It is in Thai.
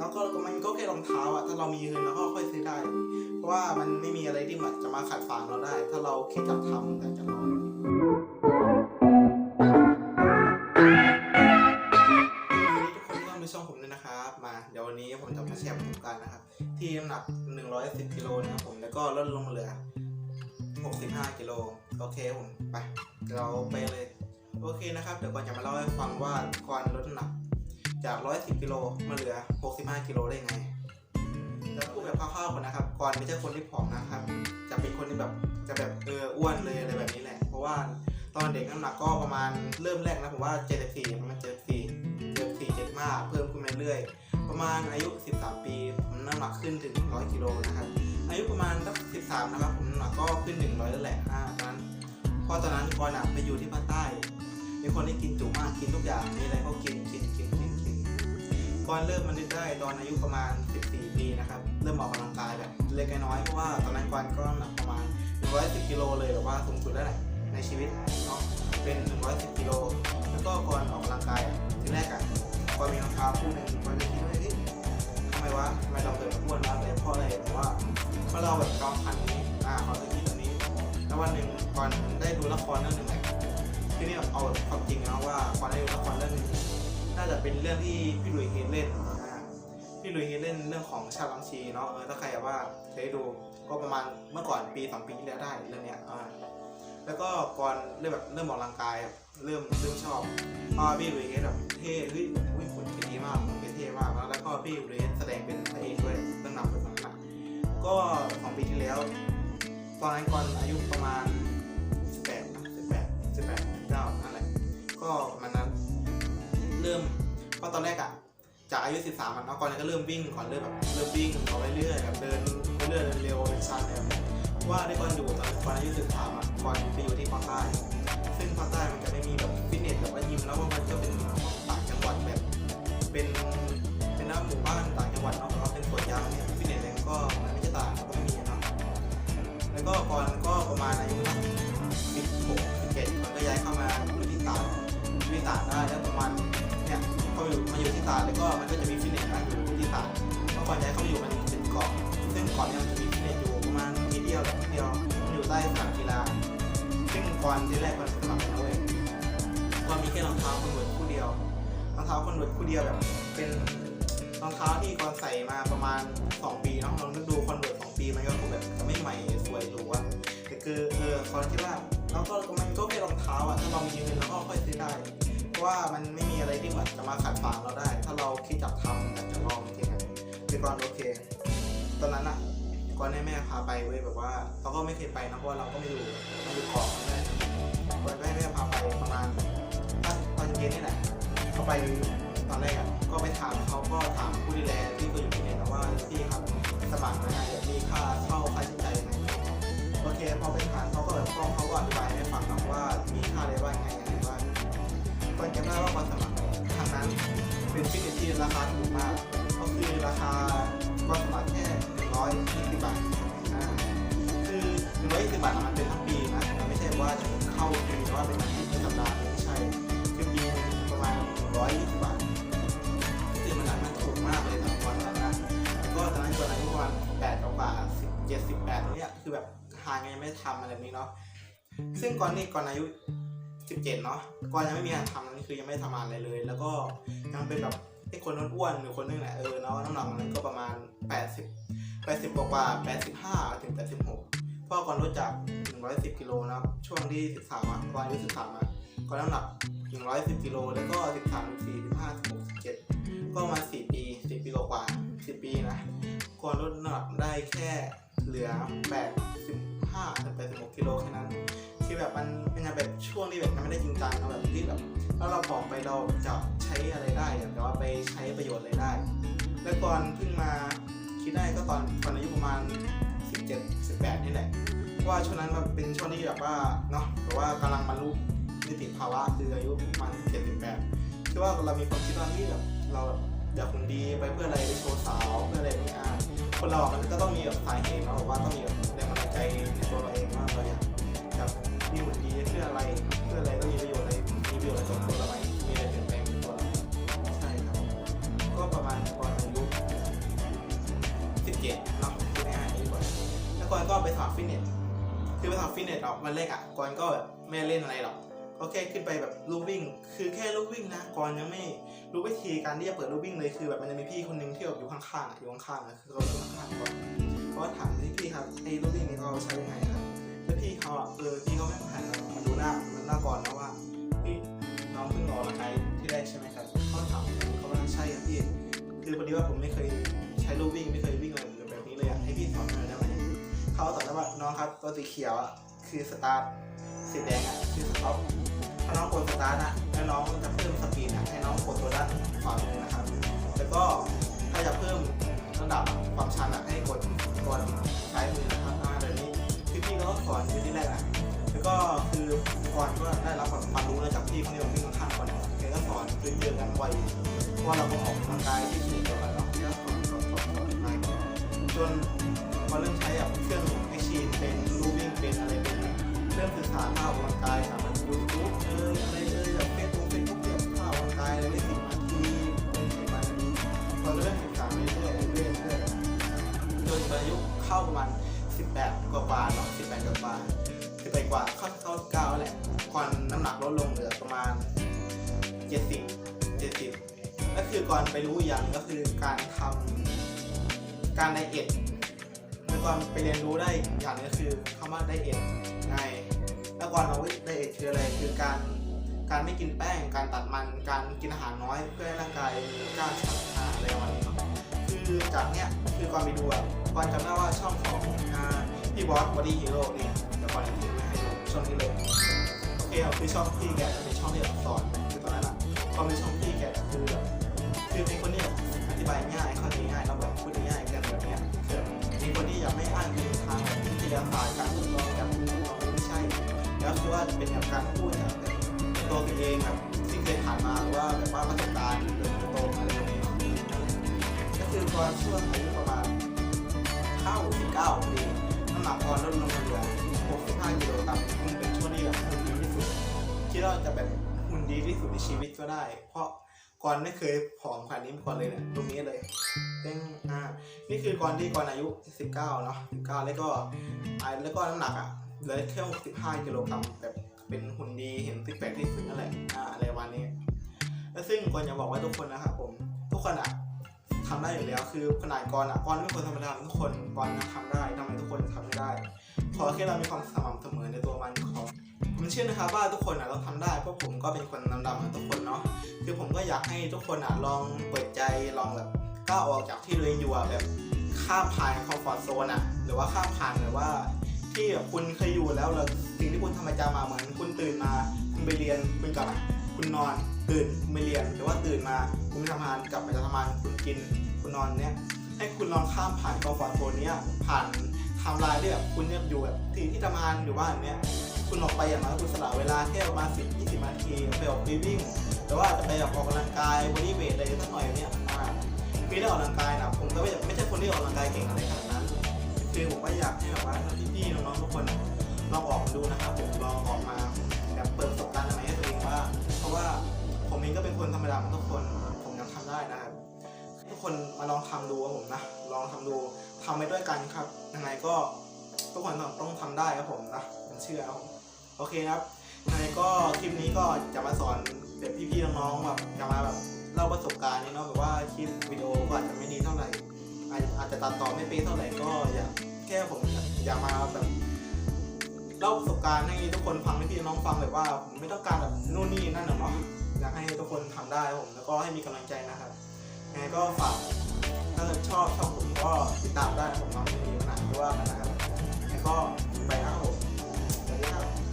แล้วก็มันก็แค่รองเท้าอะถ้าเรามีเงินเราก็ค่อยซื้อได้ เพราะว่ามันไม่มีอะไรที่มันจะมาขัดขวางเราได้ ถ้าเราคิดจะทำแต่จะลองวันนี้ทุกคนที่เข้ามาช่องผมด้วยนะครับ มาเดี๋ยววันนี้ผมจะมาแชร์ประสบการณ์นะครับ ที่น้ำหนัก 110กิโลนะครับผมแล้วก็ลดลงเหลือ 65กิโลโอเคผมไปเดี๋ยวเราไปเลย โอเคนะครับ เดี๋ยวก่อนจะมาเล่าให้ฟังว่าก่อนลดน้ำหนัก จาก 110 กิโลมาเหลือ 65 กิโลได้ไงแล้วพูดแบบคร่าวๆก่อนนะครับก่อนไม่ใช่คนที่ผอมนะครับ จะเป็นคนที่แบบจะแบบเอออ้วนเลยอะไรแบบนี้แหละ เพราะว่าตอนเด็กน้ำหนักก็ประมาณเริ่มแรกนะผมว่า 74ประมาณ74 74 75เพิ่มขึ้นมาเรื่อยๆประมาณอายุ 13 ปีผมน้ำหนักขึ้นถึง 100 กิโลนะครับอายุประมาณสัก 13 นะครับผมน้ำหนักก็ขึ้น 100แล้วแหละอ่าตอนนั้นเพราะตอนนั้นก่อนอะไปอยู่ที่ภาคใต้เป็นคนที่กินจุมากกินทุกอย่างมีอะไรก็กินกินกิน กินกินก่อนเริ่มมันได้ตอนอายุประมาณ 14 ปีนะครับ เริ่มออกกำลังกายแบบเล็กน้อยเพราะว่าตอนนั้นก่อนก็หนักประมาณ 110 กิโลเลยแบบว่าสูงสุดแล้วแหละในชีวิตเนาะเป็น 110 กิโลแล้วก็ก่อนออกกำลังกายอะทีแรกอะก่อนมีรองเท้าคู่หนึ่งก่อนจะคิดว่าเฮ้ยทำไมวะทำไมเราเกิดมาอ้วนมาเลยเพราะอะไรเพราะว่าเพราะเราแบบจอมพันนี้อ่าขอตัวนี้ตัวนี้แล้ววันหนึ่งก่อนได้ดูละครเรื่องหนึ่งแหละที่นี่เอาแบบความจริงนะว่าก่อนได้ดูละครเรื่องหนึ่ง น่าจะเป็นเรื่องที่พี่ลุยเฮเล่นอ่าพี่ลุยเฮเล่นเรื่องของชาลังชีเนาะเออถ้าใครว่าเคยดูก็ประมาณเมื่อก่อนปีสองปีที่แล้วได้เรื่องเนี้ยอ่าแล้วก็ก่อนเริ่มแบบเริ่มออกกำลังกายเริ่มเริ่มชอบเพราะพี่ลุยเฮแบบเท่เฮ้ยอุ้ยหุ่นแกดีมากหุ่นเท่มากแล้วแล้วก็พี่ลุยเฮแสดงเป็นพระเอกด้วยเรื่องนำเป็นสำคัญก็สองปีที่แล้ว ตอนนั้นก่อนอายุประมาณ18นะ18 18 19นั่นแหละก็ประมาณนั้น เริ่มเพราะตอนแรกอะจากอายุ 13มันเนาะก่อนก็เริ่มวิ่งก่อนเริ่มแบบเริ่มวิ่งเอาไปเรื่อยแบบเดินไปเรื่อยเดินเร็วเป็นชันเลยว่าได้ก่อนอยู่ตอนก่อนอายุ 13อะก่อนไปอยู่ที่ภาคใต้ซึ่งภาคใต้มันจะไม่มีแบบฟิตเนสแบบว่ายิมแล้ววันก็เป็นต่างจังหวัดแบบเป็นเป็นน้ำหมู่บ้านต่างจังหวัดเนาะแล้วก็เป็นสวนยางเนี่ยฟิตเนสอะไรก็มันไม่ใช่ต่างก็ไม่มีเนาะแล้วก็ก่อนก็ประมาณอายุสิบหกสิบเจ็ดมันก็ย้ายเข้ามาอยู่ที่ตราดอยู่ที่ตาดได้แล้วประมาณเนี่ ตาแล้วก็มันก็จะมีฟิตเนสนะอยู่ที่ตาดเมื่อก่อนย้ายเข้ามาอยู่มันเป็นเกาะซึ่งเกาะเนี่ยมันจะมีฟิตเนสอยู่ประมาณนิดเดียวแหละนิดเดียวมันอยู่ใต้สนามกีฬาซึ่งก่อนที่แรกมันสมัครนะเว้ยก็มีแค่รองเท้าคนเวิร์ตคู่เดียวรองเท้าคนเวิร์ตคู่เดียวแบบเป็นรองเท้าที่ก่อนใส่มาประมาณ 2 ปีเนาะลองนึกดูคอนเวิร์ต2ปีมันก็คงแบบไม่ใหม่สวยหรูอะแต่คือเออคอนคิดว่าเราก็มันก็แค่รองเท้าอะถ้าเรามีเงินเราก็ค่อยซื้อได้ เพราะว่ามันไม่มีอะไรที่มันจะมาขัดขวางเราได้ ถ้าเราคิดจะทำอยากจะลองจริงอะคือก่อนโอเค ตอนนั้นอะก่อนให้แม่พาไปเว้ยแบบว่าเราก็ไม่เคยไปนะเพราะว่าเราก็ไม่รู้มันอยู่เกาะใช่ไหมก่อนให้แม่พาไปประมาณตอนตอนเย็นนี่แหละเขาไปตอนแรกอะก็ไปถามเขาก็ถามผู้ดูแลที่เขาอยู่ที่นี่นะว่าที่ครับสมัครมาไงมีค่าเข้าค่าใช้จ่ายยังไงโอเคพอไปถามเขาก็แบบพ่อเขาก็อธิบายให้ฟังนะว่ามีค่าอะไรบ้างไง ยังไงบ้างก็จำได้ว่าวันสมัครทางนั้นเป็นฟิตเนสที่ราคาถูกมาก ก็คือราคาวันสมัครแค่120บาทอ่าคือ120บาทมันเป็นทั้งปีนะมันไม่ใช่ว่าจะเข้าปีหรือว่าเป็นอาทิตย์เป็นสัปดาห์ไม่ใช่คือปีหนึงประมาณ120บาทคือมันมันถูกมากเลยสำหรับวันนั้นนะก็ตอนนั้นตอนอายุประมาณ8กว่า10 7 18ตรงเนี้ยคือแบบหาไงไม่ทำอะไรแบบนี้เนาะซึ่งก่อนนี้ก่อนอายุ 17 เนาะก่อนยังไม่มีงานทำนั่นคือยังไม่ทำงานอะไรเลย แล้วก็ยังเป็นแบบไอ้คนอ้วนๆหรือคนนึงแหละเออเนาะน้ำหนักมันก็ประมาณ 80 80กว่า85 ถึง 86พ่อก่อนลดจาก 110 กิโลนะครับ ช่วงที่ 13อะก่อนอายุ13อะก่อนน้ำหนัก 110 กิโล แล้วก็ 13 14 15 16 17 ก็มา4ปี10 ปีกว่า10 ปีนะก่อนลดน้ำหนักได้แค่เหลือ85ถึง 86 กิโลแค่นั้น คือแบบมันเป็นแบบช่วงที่แบบมันไม่ได้จริงจังนะแบบที่แบบแล้วเราผอมไปเราจะใช้อะไรได้แต่ว่าไปใช้ประโยชน์อะไรได้ แล้วก่อนเพิ่งมาคิดได้ก็ตอนตอนอายุประมาณ 17 18 นี่แหละว่าช่วงนั้นมันเป็นช่วงที่แบบว่าเนาะแบบว่ากำลังบรรลุนิติภาวะคืออายุประมาณ17 18คือว่าเรามีความคิดว่าที่แบบเราอยากหุ่นดีไปเพื่ออะไรไปโชว์สาวเพื่ออะไรนี่อะคนเรา มันก็ต้องมีแบบสาเหตุเนาะว่าต้องมีแบบแรงบันดาลใจในตัวเราเองว่าเราอยาก มีหุ่นดีเพื่ออะไรเพื่ออะไรต้องมีประโยชน์อะไรมีประโยชน์อะไรกับตัวเราไหมมีอะไรเปลี่ยนแปลงในตัวเราใช่ครับ ก็ประมาณก่อนอายุเจ็ดเนาะพูดง่ายๆดีกว่าแล้วก่อนก็ไปสมัครฟิตเนสคือไปทำฟิตเนสหรอกวันแรกอะก่อนก็แบบไม่ได้เล่นอะไรหรอกก็แค่ขึ้นไปแบบลูวิ่ง คือแค่ลูวิ่งนะก่อนยังไม่รู้วิธีการที่จะเปิดลูวิ่งเลยคือแบบมันจะมีพี่คนหนึงที่แบบอยู่ข้างๆอะอยู่ข้างๆอะคือเขาอยู่ข้างๆก่อนเพราะว่าถามพี่พี่ครับไอ้ลูวิ่งนี้เขาใช้ยังไงครับ แล้วพี่เขาอะเออพี่เขาไม่ผ่านมาดูหน้ามันหน้าก่อนนะว่าพี่น้องเพิ่งออกกำลังกายที่แรกใช่ไหมครับเขาถามเขาว่าใช่ครับพี่คือพอดีว่าผมไม่เคยใช้ลูวิ่งไม่เคยวิ่งอะไรแบบนี้เลยอะให้พี่สอนหน่อยได้ไหมเขาตอบได้ว่าน้องครับตัวสีเขียวอะคือสตาร์ทสีแดงอะคือสต็อปถ้าน้องกดสตาร์ทอะแล้วน้องจะเพิ่มสปีดอะให้น้องกดตัวด้านขวามือนะครับแล้วก็ถ้าจะเพิ่มระดับความชันอะให้กดตัวซ้ายมือนะครับ พี่พี่ๆก็สอนอยู่ที่แรกอะแล้วก็คือก่อนก็ได้รับความรู้มาจากพี่คนนี้ผมวิ่งข้างๆก่อนแกก็สอนคือเจอกันบ่อยเพราะว่าเราก็ออกกำลังกายที่สนิทเดียวกันเนาะแกก็สอนสอนสอนสอนมาจนพอเริ่มใช้แบบเครื่องไอชีนเป็นรูวิ่งเป็นอะไรเป็นเริ่มศึกษาภาพออกกำลังกายครับมันยูทูบเอออะไร ลงเหลือประมาณ 70 70ก็คือก่อนไปรู้อย่างก็คือการทำการไดเอทแล้วก่อนไปเรียนรู้ได้อย่างนึงก็คือคำว่าไดเอทไงแล้วก่อนเราไดเอทคืออะไรคือการการไม่กินแป้ง การตัดมัน การกินอาหารน้อยเพื่อให้ร่างกายมีกล้ามชักอาหาอะไรประมาณนี้เนาะคือจากเนี้ยคือก่อนไปดูอะก่อนจำได้ว่าช่องของพี่บอสบอดี้ฮีโร่เนี่ยเดี๋ยวก่อนจะทิ้งไว้ให้ดูช่องนี้เลย เคเอาคือช่องพี่แกจะเป็นช่องที่แบบสอนคือตอนนั้นอะพอเป็นช่องพี่แกคือแบบคือเป็นคนที่แบบอธิบายง่ายเข้าใจง่ายแล้วแบบพูดง่ายกันแบบเนี้ยคือมีคนที่ยังไม่อ้างอิงทางวิทยาศาสตร์การทดลองจากผู้ทดลองไม่ใช่ แล้วคือว่าเป็นแบบการพูดแบบตัวตัวเองแบบที่เคยผ่านมาหรือว่าแบบว่าประสบการณ์โดยตรงอะไรแบบนี้ก็คือตอนช่วงอายุประมาณเข้า19ปีน้ำหนักตอนลดลงมา คิดว่าจะแบบหุ่นดีที่สุดในชีวิตก็ได้ เพราะก่อนไม่เคยผอมขนาดนี้มาก่อนเลยเนี่ยตรงนี้เลยเต้งอ่า นี่คือก่อนที่ก่อนอายุ 19เนาะ19 แล้วก็อ่าแล้วก็น้ำหนักอะเหลือแค่65กิโลกรัมแบบเป็นหุ่นดีเห็นซิกแพคที่สุดนั่นแหละอ่าอะไรวันนี้ แล้วซึ่งก่อนจะบอกไว้ทุกคนนะครับผมทุกคนอะทำได้อยู่แล้วคือขนาดก่อนอะก่อนไม่คนธรรมดาทุกคนก่อนนะทำได้ทำไมทุกคนทำไม่ได้ ขอแค่เรามีความสม่ำเสมอในตัวมันขอ ผมเชื่อนะครับว่าทุกคนอะเราทำได้เพราะผมก็เป็นคนดำๆทุกคนเนาะคือผมก็อยากให้ทุกคนอะลองเปิดใจลองแบบก้าวออกจากที่ตัวเองอยู่แบบข้ามผ่านคอมฟอร์ทโซนอะหรือว่าข้ามผ่านแบบว่า ที่แบบคุณเคยอยู่แล้วแล้วสิ่งที่คุณทำประจำมาเหมือนคุณตื่นมา คุณไปเรียนคุณกลับมาคุณนอนตื่นคุณไปเรียนหรือว่าตื่นมาคุณไปทำงานกลับไปทำงานคุณกินคุณนอนเนี้ยให้คุณลองข้ามผ่านคอมฟอร์ทโซนเนี้ยผ่านไทม์ไลน์ที่แบบคุณเนี่ยอยู่แบบที่ที่ทำงานอยู่บ้านเนี้ย คุณออกไปอย่างน้อยคุณสละเวลาแค่ประมาณ10 20นาทีไปออกไปวิ่งหรือว่าจะไปออกกำลังกายบอดี้เวทอะไรสักหน่อยเนี้ยอ่าพี่ได้ออกกำลังกายนะผมก็ไม่ไม่ใช่คนที่ออกกำลังกายเก่งอะไรขนาดนั้นคือผมก็อยากให้แบบว่าพี่ๆน้องๆทุกคนลองออกมาดูนะครับผมลองออกมาแบบเปิดประสบการณ์อะไรให้ตัวเองว่า เพราะว่าผมเองก็เป็นคนธรรมดาเหมือนทุกคนผมยังทำได้นะครับทุกคนมาลองทำดูครับผมนะลองทำดูทำไปด้วยกันครับยังไงก็ทุกคนต้องต้องทำได้ครับผมนะผมเชื่อครับ โอเคครับยังไงก็คลิปนี้ก็จะมาสอนแบบพี่ๆน้องๆแบบจะมาแบบเล่าประสบการณ์นี่เนาะแบบว่าคลิปวิดีโอก็อาจจะไม่ดีเท่าไหร่อาจจะตัดต่อไม่เป๊ะเท่าไหร่ก็อยากแค่ผมอยากมาแบบเล่าประสบการณ์ให้ทุกคนฟังให้พี่น้องฟังแบบว่าผมไม่ต้องการแบบนู่นนี่นั่นหรอกเนาะอยากให้ทุกคนทำได้ผมแล้วก็ให้มีกำลังใจนะครับยังไงก็ฝากถ้าชอบชองผมก็ติดตามได้นะผมน้องมีปัญหาที่ว่ากันนะครับยังไงก็ไปนะครับผมสวัสดีครับ